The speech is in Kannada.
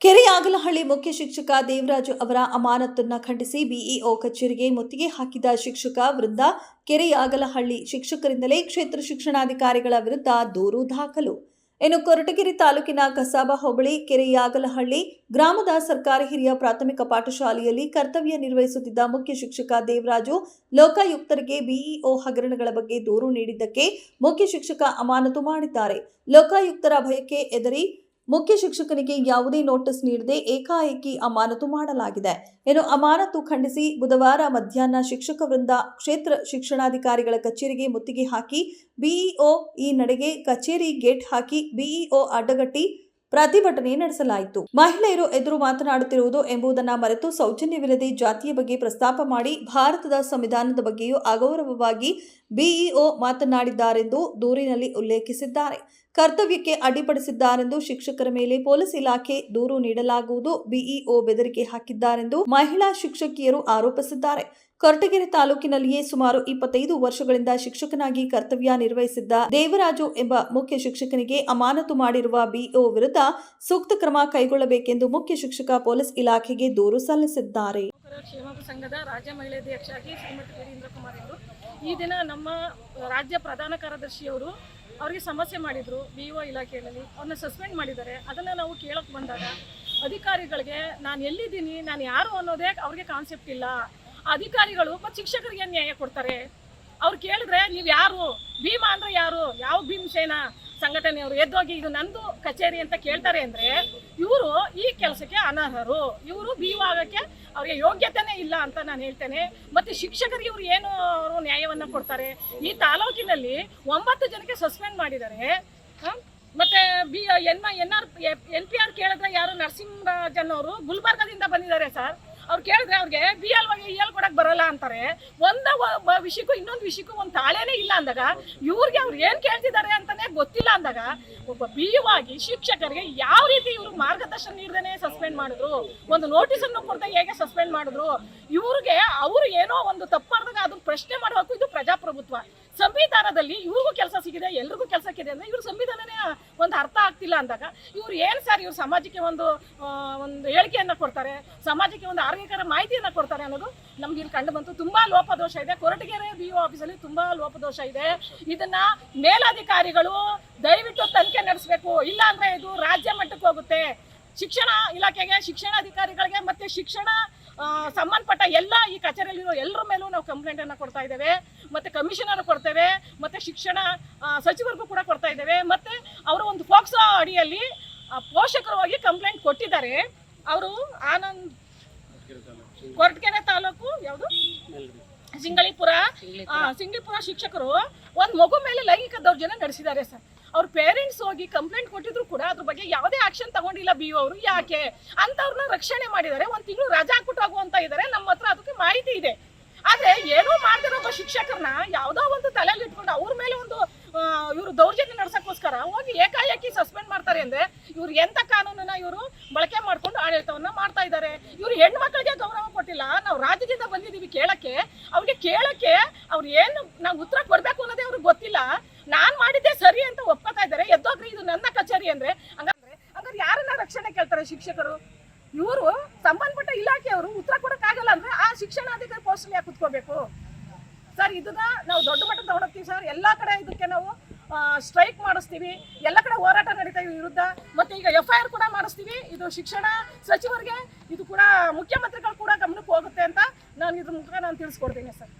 ಕೆರೆಯಾಗಲಹಳ್ಳಿ ಮುಖ್ಯ ಶಿಕ್ಷಕ ದೇವರಾಜು ಅವರ ಅಮಾನತನ್ನ ಖಂಡಿಸಿ ಬಿಇಒ ಕಚೇರಿಗೆ ಮುತ್ತಿಗೆ ಹಾಕಿದ ಶಿಕ್ಷಕ ವೃಂದ, ಕೆರೆಯಾಗಲಹಳ್ಳಿ ಶಿಕ್ಷಕರಿಂದಲೇ ಕ್ಷೇತ್ರ ಶಿಕ್ಷಣಾಧಿಕಾರಿಗಳ ವಿರುದ್ಧ ದೂರು ದಾಖಲು. ಇನ್ನು ಕೊರಟಗೆರೆ ತಾಲೂಕಿನ ಕಸಾಬ ಹೋಬಳಿ, ಕೆರೆಯಾಗಲಹಳ್ಳಿ ಗ್ರಾಮದ ಸರ್ಕಾರಿ ಹಿರಿಯ ಪ್ರಾಥಮಿಕ ಪಾಠಶಾಲೆಯಲ್ಲಿ ಕರ್ತವ್ಯ ನಿರ್ವಹಿಸುತ್ತಿದ್ದ ಮುಖ್ಯ ಶಿಕ್ಷಕ ದೇವರಾಜು ಲೋಕಾಯುಕ್ತರಿಗೆ ಬಿಇಒ ಹಗರಣಗಳ ಬಗ್ಗೆ ದೂರು ನೀಡಿದ್ದಕ್ಕೆ ಮುಖ್ಯ ಶಿಕ್ಷಕ ಅಮಾನತು ಮಾಡಿದ್ದಾರೆ. ಲೋಕಾಯುಕ್ತರ ಭಯಕ್ಕೆ ಎದರಿ ಮುಖ್ಯ ಶಿಕ್ಷಕನಿಗೆ ಯಾವುದೇ ನೋಟಿಸ್ ನೀಡದೆ ಏಕಾಏಕಿ ಅಮಾನತು ಮಾಡಲಾಗಿದೆ. ಇನ್ನು ಅಮಾನತು ಖಂಡಿಸಿ ಬುಧವಾರ ಮಧ್ಯಾಹ್ನ ಶಿಕ್ಷಕ ವೃಂದ ಕ್ಷೇತ್ರ ಶಿಕ್ಷಣಾಧಿಕಾರಿಗಳ ಕಚೇರಿಗೆ ಮುತ್ತಿಗೆ ಹಾಕಿ, ಬಿಇಒ ಈ ನಡೆಗೆ ಕಚೇರಿ ಗೇಟ್ ಹಾಕಿ, ಬಿಇಒ ಅಡ್ಡಗಟ್ಟಿ ಪ್ರತಿಭಟನೆ ನಡೆಸಲಾಯಿತು. ಮಹಿಳೆಯರು ಎದುರು ಮಾತನಾಡುತ್ತಿರುವುದು ಎಂಬುದನ್ನು ಮರೆತು ಸೌಜನ್ಯವಿಲ್ಲದೆ ಜಾತಿಯ ಬಗ್ಗೆ ಪ್ರಸ್ತಾಪ ಮಾಡಿ, ಭಾರತದ ಸಂವಿಧಾನದ ಬಗ್ಗೆಯೂ ಅಗೌರವವಾಗಿ ಬಿಇಒ ಮಾತನಾಡಿದ್ದಾರೆಂದು ದೂರಿನಲ್ಲಿ ಉಲ್ಲೇಖಿಸಿದ್ದಾರೆ. ಕರ್ತವ್ಯಕ್ಕೆ ಅಡ್ಡಿಪಡಿಸಿದ್ದಾರೆಂದು ಶಿಕ್ಷಕರ ಮೇಲೆ ಪೊಲೀಸ್ ಇಲಾಖೆ ದೂರು ನೀಡಲಾಗುವುದು. ಬಿಇಒ ಬೆದರಿಕೆ ಹಾಕಿದ್ದಾರೆಂದು ಮಹಿಳಾ ಶಿಕ್ಷಕಿಯರು ಆರೋಪಿಸಿದ್ದಾರೆ. ಕೊರಟಗೆರೆ ತಾಲೂಕಿನಲ್ಲಿಯೇ ಸುಮಾರು ಇಪ್ಪತ್ತೈದು ವರ್ಷಗಳಿಂದ ಶಿಕ್ಷಕನಾಗಿ ಕರ್ತವ್ಯ ನಿರ್ವಹಿಸಿದ್ದ ದೇವರಾಜು ಎಂಬ ಮುಖ್ಯ ಶಿಕ್ಷಕನಿಗೆ ಅಮಾನತು ಮಾಡಿರುವ ಬಿಇಒ ವಿರುದ್ಧ ಸೂಕ್ತ ಕ್ರಮ ಕೈಗೊಳ್ಳಬೇಕೆಂದು ಮುಖ್ಯ ಶಿಕ್ಷಕ ಪೊಲೀಸ್ ಇಲಾಖೆಗೆ ದೂರು ಸಲ್ಲಿಸಿದ್ದಾರೆ. ಯುವಕರ ಕ್ಷೇಮ ಸಂಘದ ರಾಜ್ಯ ಮಹಿಳೆ ಅಧ್ಯಕ್ಷರಾಗಿ ಶ್ರೀಮತಿ ವೀರೇಂದ್ರ ಕುಮಾರ್ ಅವರು ಈ ದಿನ ನಮ್ಮ ರಾಜ್ಯ ಪ್ರಧಾನ ಕಾರ್ಯದರ್ಶಿಯವರು ಅವರಿಗೆ ಸಮಸ್ಯೆ ಮಾಡಿದರು ಬಿ ಒ ಇಲಾಖೆಯಲ್ಲಿ. ಅವ್ರನ್ನ ಸಸ್ಪೆಂಡ್ ಮಾಡಿದ್ದಾರೆ. ಅದನ್ನು ನಾವು ಕೇಳಕ್ಕೆ ಬಂದಾಗ ಅಧಿಕಾರಿಗಳಿಗೆ, ನಾನು ಎಲ್ಲಿದ್ದೀನಿ? ನಾನು ಯಾರು ಅನ್ನೋದೇ ಅವ್ರಿಗೆ ಕಾನ್ಸೆಪ್ಟ್ ಇಲ್ಲ. ಅಧಿಕಾರಿಗಳು ಮತ್ತು ಶಿಕ್ಷಕರಿಗೆ ನ್ಯಾಯ ಕೊಡ್ತಾರೆ. ಅವ್ರು ಕೇಳಿದ್ರೆ, ನೀವು ಯಾರು? ಭೀಮಾ ಅಂದರೆ ಯಾರು? ಯಾವ ಭೀಮಸೇನ ಸಂಘಟನೆಯವರು ಎದ್ದೋಗಿ ಇದು ನಂದು ಕಚೇರಿ ಅಂತ ಕೇಳ್ತಾರೆ ಅಂದ್ರೆ ಇವರು ಈ ಕೆಲಸಕ್ಕೆ ಅನರ್ಹರು. ಇವರು ಬಿ ಆಗಕ್ಕೆ ಅವ್ರಿಗೆ ಯೋಗ್ಯತೆನೇ ಇಲ್ಲ ಅಂತ ನಾನು ಹೇಳ್ತೇನೆ. ಮತ್ತೆ ಶಿಕ್ಷಕರಿಗೆ ಇವರು ಏನು ಅವರು ನ್ಯಾಯವನ್ನ ಕೊಡ್ತಾರೆ? ಈ ತಾಲೂಕಿನಲ್ಲಿ ಒಂಬತ್ತು ಜನಕ್ಕೆ ಸಸ್ಪೆಂಡ್ ಮಾಡಿದ್ದಾರೆ? ಮತ್ತೆ B, N N R N P R ಕೇಳಿದ್ರೆ ಯಾರು ನರಸಿಂಹರಾಜನ್ ಅವರು ಗುಲ್ಬರ್ಗದಿಂದ ಬಂದಿದ್ದಾರೆ ಸರ್. ಅವ್ರು ಕೇಳಿದ್ರೆ ಅವ್ರಿಗೆ ಬಿ ಎಲ್ ಇ ಎಲ್ ಕೊಡಕ್ ಬರಲ್ಲ ಅಂತಾರೆ. ಒಂದ ವಿಷಯಕ್ಕೂ ಇನ್ನೊಂದು ವಿಷಯಕ್ಕೂ ಒಂದು ತಾಳೇನೇ ಇಲ್ಲ ಅಂದಾಗ, ಇವ್ರಿಗೆ ಅವ್ರು ಏನ್ ಕೇಳ್ತಿದ್ದಾರೆ ಅಂತಾನೆ ಗೊತ್ತಿಲ್ಲ ಅಂದಾಗ, ಒಬ್ಬ ಬಿ ಆಗಿ ಶಿಕ್ಷಕರಿಗೆ ಯಾವ ರೀತಿ ಇವರು ಮಾರ್ಗದರ್ಶನ ನೀಡದೇನೆ ಸಸ್ಪೆಂಡ್ ಮಾಡಿದ್ರು, ಒಂದು ನೋಟಿಸ್ ಅನ್ನು ಕೊಡ್ತಾ ಹೇಗೆ ಸಸ್ಪೆಂಡ್ ಮಾಡಿದ್ರು, ಇವ್ರಿಗೆ ಅವರು ಏನೋ ಒಂದು ತಪ್ಪು ಮಾಡಿದಾಗ ಅದನ್ನ ಪ್ರಶ್ನೆ ಮಾಡಬೇಕು ಇದು ಪ್ರಜಾಪ್ರಭುತ್ವ. ಸಂವಿಧಾನದಲ್ಲಿ ಇವ್ರಿಗೂ ಕೆಲಸ ಸಿಗಿದೆ, ಎಲ್ರಿಗೂ ಕೆಲಸ ಸಿಗಿದೆ ಅಂದ್ರೆ ಇವ್ರ ಸಂವಿಧಾನನೇ ಒಂದು ಆಗ್ತಿಲ್ಲ ಅಂದಾಗ ಇವ್ರು ಏನ್ ಸರ್ ಇವ್ರು ಸಮಾಜಕ್ಕೆ ಒಂದು ಒಂದು ಹೇಳಿಕೆಯನ್ನ ಕೊಡ್ತಾರೆ? ಸಮಾಜಕ್ಕೆ ಒಂದು ಆರೋಗ್ಯಕರ ಮಾಹಿತಿಯನ್ನ ಕೊಡ್ತಾರೆ ಅನ್ನೋದು ನಮ್ಗೆ ಇಲ್ಲಿ ಕಂಡು ಬಂತು. ತುಂಬಾ ಲೋಪದೋಷ ಇದೆ. ಕೊರಟಗೆರೆ ಬಿ ಒ ಆಫೀಸಲ್ಲಿ ತುಂಬಾ ಲೋಪದೋಷ ಇದೆ. ಇದನ್ನ ಮೇಲಾಧಿಕಾರಿಗಳು ದಯವಿಟ್ಟು ತನಿಖೆ ನಡೆಸಬೇಕು. ಇಲ್ಲ ಅಂದ್ರೆ ಇದು ರಾಜ್ಯ ಮಟ್ಟಕ್ಕೆ ಹೋಗುತ್ತೆ. ಶಿಕ್ಷಣ ಇಲಾಖೆಗೆ, ಶಿಕ್ಷಣಾಧಿಕಾರಿಗಳಿಗೆ ಮತ್ತೆ ಶಿಕ್ಷಣ ಸಂಬಂಧಪಟ್ಟ ಎಲ್ಲ ಈ ಕಚೇರಿಯಲ್ಲಿರೋ ಎಲ್ಲರ ಮೇಲೂ ನಾವು ಕಂಪ್ಲೇಂಟ್ ಅನ್ನ ಕೊಡ್ತಾ ಇದ್ದೇವೆ. ಮತ್ತೆ ಕಮಿಷನರ್ ಕೊಡ್ತೇವೆ. ಮತ್ತೆ ಶಿಕ್ಷಣ ಸಚಿವರಿಗೂ ಕೂಡ ಕೊಡ್ತಾ ಇದ್ದೇವೆ. ಮತ್ತೆ ಅವರು ಒಂದು ಅಡಿಯಲ್ಲಿ ಪೋಷಕರು ಹೋಗಿ ಕಂಪ್ಲೇಂಟ್ ಕೊಟ್ಟಿದ್ದಾರೆ. ಅವರು ಆನಂದ್ ಕೊರಟಗೆರೆ ತಾಲೂಕು ಯಾವುದು? ಸಿಂಗಳಿಪುರ ಸಿಂಗಳಿಪುರ ಶಿಕ್ಷಕರು ಒಂದು ಮಗು ಮೇಲೆ ಲೈಂಗಿಕ ದೌರ್ಜನ್ಯ ನಡೆಸಿದ್ದಾರೆ ಸರ್. ಅವ್ರ ಪೇರೆಂಟ್ಸ್ ಹೋಗಿ ಕಂಪ್ಲೇಂಟ್ ಕೊಟ್ಟಿದ್ರು ಕೂಡ ಅದ್ರ ಬಗ್ಗೆ ಯಾವುದೇ ಆಕ್ಷನ್ ತಗೊಂಡಿಲ್ಲ ಬಿ ಅವರು. ಯಾಕೆ? ಅಂತವ್ರನ್ನ ರಕ್ಷಣೆ ಮಾಡಿದ್ದಾರೆ. ಒಂದ್ ತಿಂಗಳು ರಜಾ ಹಾಕ್ಬಿಟ್ಟು ಹೋಗುವಂತ ಇದ್ದಾರೆ ನಮ್ಮ ಹತ್ರ ಅದಕ್ಕೆ ಮಾಹಿತಿ ಇದೆ. ಆದ್ರೆ ಏನೋ ಮಾಡ್ತಿರೋ ಒಬ್ಬ ಶಿಕ್ಷಕರನ್ನ ಯಾವ್ದೋ ಒಂದು ತಲೆಯಲ್ಲಿ ಇಟ್ಕೊಂಡು ಅವ್ರ ಮೇಲೆ ಒಂದು ಇವರು ದೌರ್ಜನ್ಯ ನಡ್ಸಕ್ಕೋಸ್ಕರ ಹೋಗಿ ಏಕಾಏಕಿ ಸಸ್ಪೆಂಡ್ ಮಾಡ್ತಾರೆ ಅಂದ್ರೆ ಇವ್ರು ಎಂತ ಕಾನೂನನ್ನ ಇವರು ಬಳಕೆ ಮಾಡ್ಕೊಂಡು ಆಡಳಿತವನ್ನ ಮಾಡ್ತಾ ಇದ್ದಾರೆ. ಇವ್ರು ಹೆಣ್ಮಕ್ಳಿಗೆ ಗೌರವ ಕೊಟ್ಟಿಲ್ಲ. ನಾವು ರಾಜ್ಯದಿಂದ ಬಂದಿದ್ದೀವಿ ಕೇಳಕ್ಕೆ. ಅವ್ರಿಗೆ ಕೇಳಕ್ಕೆ ಅವ್ರು ಏನು ನಾವು ಉತ್ತರ ಕೊಡ್ಬೇಕು ಅನ್ನೋದೇ ಅವ್ರಿಗೆ ಗೊತ್ತಿಲ್ಲ. ನಾನ್ ಮಾಡಿದ್ದೆ ಸರಿ ಅಂತ ಒಪ್ಕೋತಾ ಇದ್ದಾರೆ. ಎದ್ದೋಗ್ರಿ, ಇದು ನನ್ನ ಕಚೇರಿ ಅಂದ್ರೆ. ಹಂಗಂದ್ರೆ ಹಂಗಾದ್ರೆ ಯಾರನ್ನ ರಕ್ಷಣೆ ಕೇಳ್ತಾರೆ ಶಿಕ್ಷಕರು? ಇವರು ಸಂಬಂಧಪಟ್ಟ ಇಲಾಖೆಯವರು ಉತ್ತರ ಕೊಡಕ್ಕಾಗಲ್ಲ ಅಂದ್ರೆ ಆ ಶಿಕ್ಷಣಾಧಿಕಾರಿ ಪೋಸ್ಟ್ ಯಾಕೆ ಕುತ್ಕೋಬೇಕು? ಸರ್, ಇದನ್ನ ನಾವು ದೊಡ್ಡ ಮಟ್ಟದ ತಗೊಂಡೋಗ್ತೀವಿ ಸರ್. ಎಲ್ಲ ಕಡೆ ಇದಕ್ಕೆ ನಾವು ಸ್ಟ್ರೈಕ್ ಮಾಡಿಸ್ತೀವಿ. ಎಲ್ಲ ಕಡೆ ಹೋರಾಟ ನಡೀತಾ ಇವಿ ವಿರುದ್ಧ. ಮತ್ತೆ ಈಗ ಎಫ್ ಐ ಆರ್ ಕೂಡ ಮಾಡಿಸ್ತೀವಿ. ಇದು ಶಿಕ್ಷಣ ಸಚಿವರಿಗೆ, ಇದು ಕೂಡ ಮುಖ್ಯಮಂತ್ರಿಗಳು ಕೂಡ ಗಮನಕ್ಕೆ ಹೋಗುತ್ತೆ ಅಂತ ನಾನು ಇದ್ರ ಮುಖ ನಾನು ತಿಳಿಸ್ಕೊಡ್ತೀನಿ ಸರ್.